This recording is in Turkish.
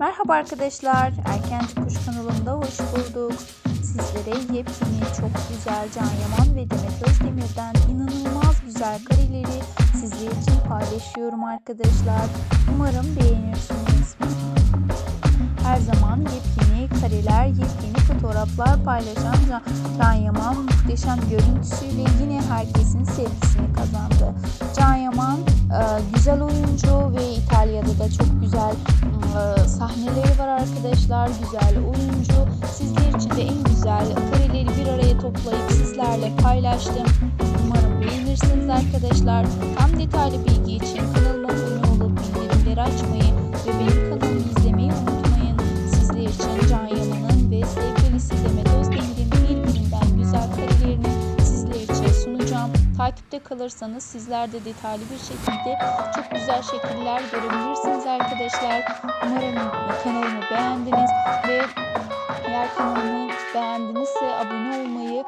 Merhaba arkadaşlar, Erkenci Kuş kanalımda hoş bulduk. Sizlere yepyeni, çok güzel Can Yaman ve Demet Özdemir'den inanılmaz güzel kareleri sizler için paylaşıyorum arkadaşlar. Umarım beğenirsiniz. Her zaman yepyeni kareler, yepyeni fotoğraflar paylaşan Can, Can Yaman muhteşem görüntüsüyle yine herkesin sevgisini kazandı. Can Yaman e, güzel İtalya'da da çok güzel e, sahneleri var arkadaşlar. Güzel oyuncu. Sizler için de en güzel kareleri bir araya toplayıp sizlerle paylaştım. Umarım beğenirsiniz arkadaşlar. Tam detaylı bilgi için kanalıma Takipte kalırsanız sizler de detaylı bir şekilde çok güzel şekiller görebilirsiniz arkadaşlar. Umarım kanalımı beğendiniz ve eğer kanalımı beğendinizse abone olmayı